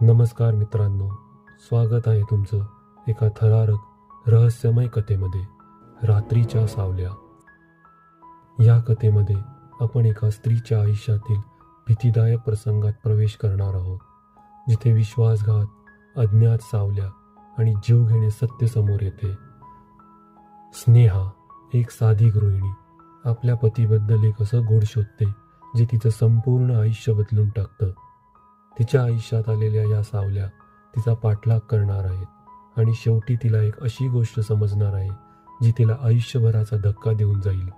नमस्कार मित्रांनो स्वागत आहे तुमचं एका थरारक रहस्यमय कथेमध्ये रात्रीच्या सावल्या. या कथेमध्ये आपण एका स्त्रीच्या आयुष्यातील भीतीदायक प्रसंगात प्रवेश करणार आहोत जिथे विश्वासघात अज्ञात सावल्या आणि जीव घेणे सत्य समोर येते. स्नेहा एक साधी गृहिणी आपल्या पतीबद्दल एक असं गोड शोधते जे तिचं संपूर्ण आयुष्य बदलून टाकतं. तिच्या आयुष्यात आलेल्या या सावल्या तिचा पाठलाग करणार आहेत आणि शेवटी तिला एक अशी गोष्ट समजणार आहे जी तिला आयुष्यभराचा धक्का देऊन जाईल.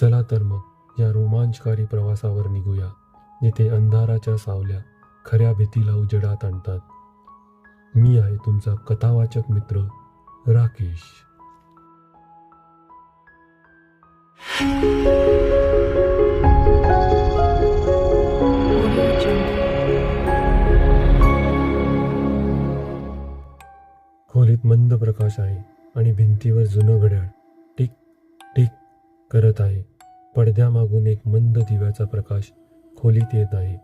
चला तर मग या रोमांचकारी प्रवासावर निघूया जिथे अंधाराच्या सावल्या खऱ्या भीतीला उजेडात आणतात. मी आहे तुमचा कथावाचक मित्र राकेश. एक मंद प्रकाश आहे आणि भिंतीवर जुनं घड्याळ टिक टिक करत आहे. पडद्यामागून एक मंद दिव्याचा प्रकाश खोलीत येत आहे.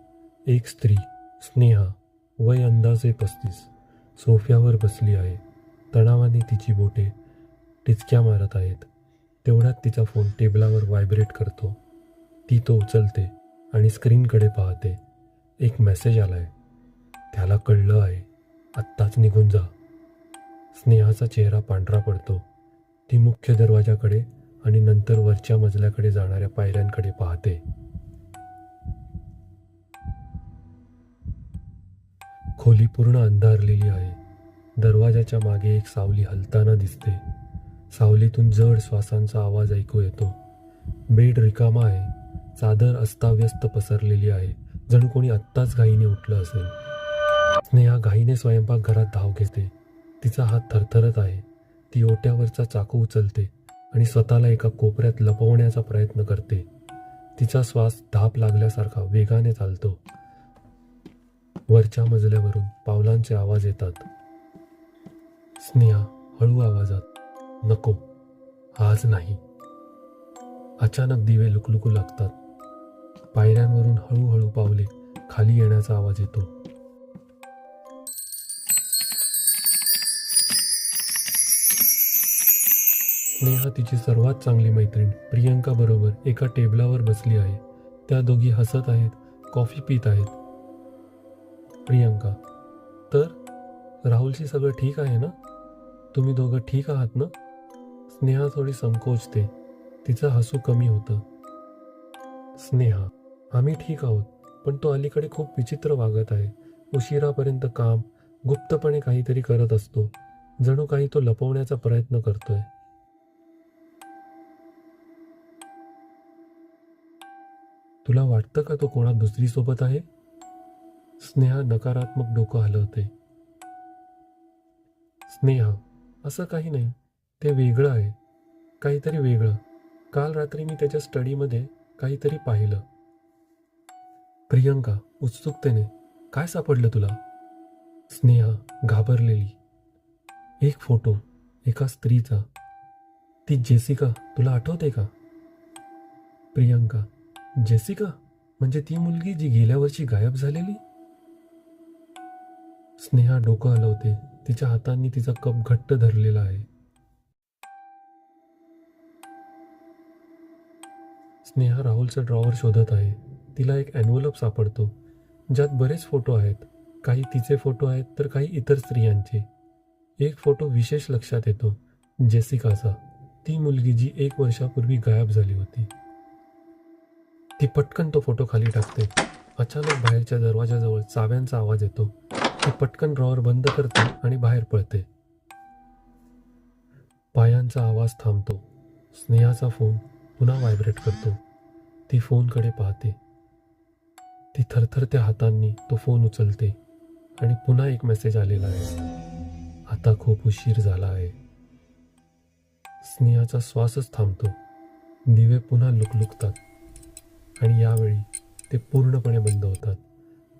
एक स्त्री स्नेहा वय अंदाजे पस्तीस सोफ्यावर बसली आहे. तणावाने तिची बोटे टिचक्या मारत आहेत. तेवढ्यात तिचा फोन टेबलावर व्हायब्रेट करतो. ती तो उचलते आणि स्क्रीनकडे पाहते. एक मेसेज आलाय. त्याला कळलं आहे. आत्ताच निघून जा. स्नेहाचा चेहरा पांढरा पडतो. ती मुख्य दरवाजाकडे आणि नंतर वरच्या मजल्याकडे जाणाऱ्या पायऱ्यांकडे पाहते. खोली पूर्ण अंधारलेली आहे. दरवाजाच्या मागे एक सावली हलताना दिसते. सावलीतून जड श्वासांचा आवाज ऐकू येतो. बेड रिकामा आहे. चादर अस्ताव्यस्त पसरलेली आहे. जणू कोणी आत्ताच घाईने उठलं असेल. स्नेहा घाईने स्वयंपाकघरात धाव घेते. तिचा हात थरथरत आहे. ती ओट्यावरचा चाकू उचलते आणि स्वतःला एका कोपऱ्यात लपवण्याचा प्रयत्न करते. तिचा श्वास धाप लागल्यासारखा वेगाने चालतो. वरच्या मजल्यावरून पावलांचे आवाज येतात. स्नेहा हळू आवाजात नको आज नाही. अचानक दिवे लुकलुकू लागतात. पायऱ्यांवरून हळूहळू पावले खाली येण्याचा आवाज येतो. स्नेहा तिची सर्वात चांगली मैत्रीण प्रियंका बरोबर एका टेबलावर बसली आहे. त्या दोघी हसत आहेत कॉफी पित आहेत. प्रियंका तर राहुलशी सगळं ठीक आहे ना? तुम्ही दोघं ठीक आहात ना? स्नेहा थोडी संकोचते. तिचं हसू कमी होतं. स्नेहा आम्ही ठीक आहोत पण तो अलीकडे खूप विचित्र वागत आहे. उशिरापर्यंत काम गुप्तपणे काहीतरी करत असतो. जणू काही तो लपवण्याचा प्रयत्न करतोय. तुला वाटतं का तो कोणा दुसरी सोबत आहे? स्नेहा नकारात्मक डोकं हलवते. स्नेहा असं काही नाही. ते वेगळं आहे. काहीतरी वेगळं. काल रात्री मी त्याच्या स्टडीमध्ये काहीतरी पाहिलं. प्रियंका उत्सुकतेने काय सापडलं तुला? स्नेहा घाबरलेली. एक फोटो एका स्त्रीचा. ती जेसिका तुला आठवते का? प्रियंका जेसिका म्हणजे ती मुलगी जी गेल्या वर्षी गायब झालेली? स्नेहा डोकं हलवते. तिच्या हातांनी तिचा कप घट्ट धरलेला आहे. स्नेहा राहुलचं ड्रॉवर शोधत आहे. तिला एक ॲन्व्हलप सापडतो. ज्यात बरेच फोटो आहेत. काही तिचे फोटो आहेत तर काही इतर स्त्रियांचे. एक फोटो विशेष लक्षात येतो. जेसिकाचा. ती मुलगी जी एक वर्षापूर्वी गायब झाली होती. ती पटकन तो फोटो खाली टाकते. अचानक बाहेरच्या दरवाजाजवळ चाव्यांचा आवाज येतो. ती पटकन ड्रॉवर बंद करते आणि बाहेर पळते. पायांचा आवाज थांबतो. स्नेहाचा फोन पुन्हा व्हायब्रेट करतो. ती फोनकडे पाहते. ती थरथरत्या हातांनी तो फोन उचलते आणि पुन्हा एक मेसेज आलेला आहे. आता खूप उशीर झाला आहे. स्नेहाचा श्वासच थांबतो. दिवे पुन्हा लुकलुकतात. आणि यावेळी ते पूर्णपणे बंद होतात.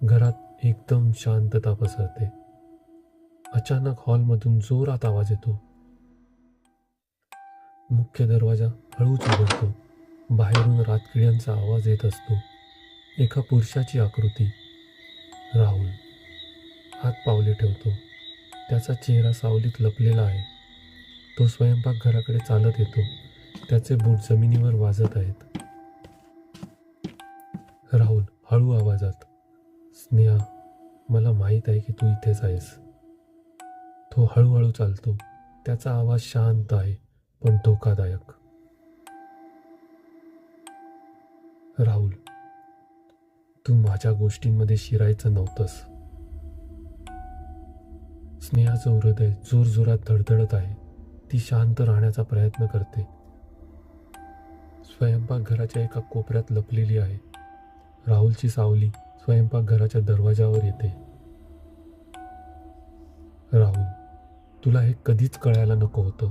घरात एकदम शांतता पसरते. अचानक हॉलमधून जोरात आवाज येतो. मुख्य दरवाजा हळूच उघडतो. बाहेरून रातकिड्यांचा आवाज येत असतो. एका पुरुषाची आकृती. राहुल. हात पावले ठेवतो. त्याचा चेहरा सावलीत लपलेला आहे. तो स्वयंपाकघराकडे चालत येतो. त्याचे बूट जमिनीवर वाजत आहेत. राहुल हळू आवाजात. स्नेहा मला माहीत आहे की तू इथेच आहेस. तो हळूहळू चालतो. त्याचा आवाज शांत आहे पण धोकादायक. राहुल तू माझ्या गोष्टींमध्ये शिरायचं नव्हतंस. स्नेहाचं हृदय जोरजोरात धडधडत आहे. ती शांत राहण्याचा प्रयत्न करते. स्वयंपाकघराच्या एका कोपऱ्यात लपलेली आहे. राहुलची सावली स्वयंपाकघराच्या दरवाजावर येते. राहुल तुला हे कधीच कळायला नको होतं.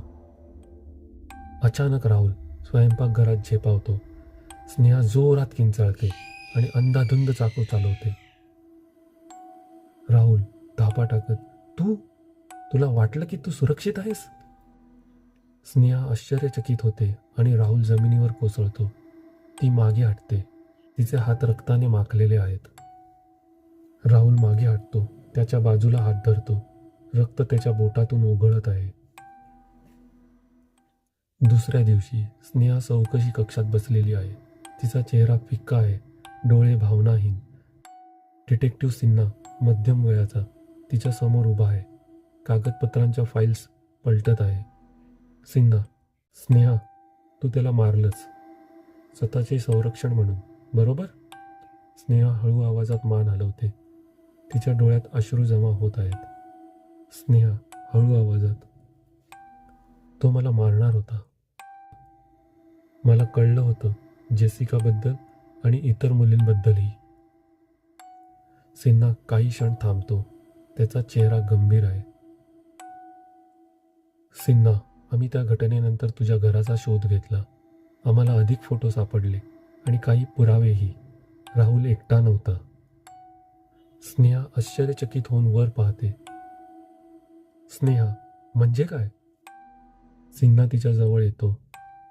अचानक राहुल स्वयंपाकघरात झेपावतो. स्नेहा जोरात किंचाळते आणि अंधाधुंद चाकू चालवते. राहुल धापा टाकत तू? तुला वाटलं की तू सुरक्षित आहेस? स्नेहा आश्चर्यचकित होते आणि राहुल जमिनीवर कोसळतो. ती मागे हटते. तिचे हात रक्ताने माखलेले आहेत. राहुल मागे हटतो त्याच्या बाजूला हात धरतो. रक्त त्याच्या बोटातून ओघळत आहे. दुसऱ्या दिवशी स्नेहा चौकशी कक्षात बसलेली आहे. तिचा चेहरा फिक्का आहे डोळे भावनाहीन. डिटेक्टिव्ह सिन्हा मध्यम वयाचा तिच्या समोर उभा आहे. कागदपत्रांच्या फाईल्स पलटत आहे. सिन्हा स्नेहा तू त्याला मारलंच स्वतःचे संरक्षण म्हणून. बरोबर? स्नेहा हळू आवाजात मान हलवते. तिच्या डोळ्यात अश्रू जमा होत आहेत. स्नेहा हळू आवाजात तो मला मारणार होता. मला कळलं होतं जेसिकाबद्दल आणि इतर मुलींबद्दलही. सिन्हा काही क्षण थांबतो. त्याचा चेहरा गंभीर आहे. सिन्हा आम्ही त्या घटनेनंतर तुझ्या घराचा शोध घेतला. आम्हाला अधिक फोटो सापडले. आणि काही पुरावेही. राहुल एकटा नव्हता. स्नेहा आश्चर्यचकित होऊन वर पाहते. स्नेहा म्हणजे काय? सिन्हा तिच्या जवळ येतो.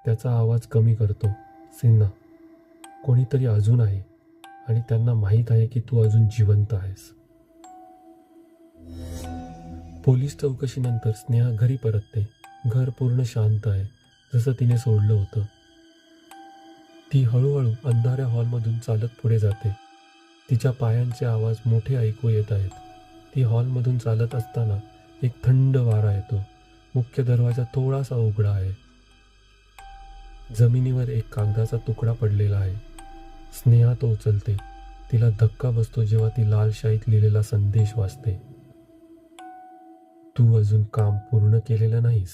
त्याचा आवाज कमी करतो. सिन्हा कोणीतरी अजून आहे आणि त्यांना माहीत आहे की तू अजून जिवंत आहेस. पोलीस चौकशीनंतर स्नेहा घरी परतते. घर पूर्ण शांत आहे जसं तिने सोडलं होतं. ती हळूहळू अंधाऱ्या हॉलमधून चालत पुढे जाते. तिच्या पायांचे आवाज मोठे ऐकू येत आहेत. ती हॉलमधून चालत असताना एक थंड वारा येतो. मुख्य दरवाजा थोडासा उघडा आहे. जमिनीवर एक कागदाचा तुकडा पडलेला आहे. स्नेहा तो उचलते. तिला धक्का बसतो जेव्हा ती लाल शाईत लिहिलेला संदेश वाचते. तू अजून काम पूर्ण केलेलं नाहीस.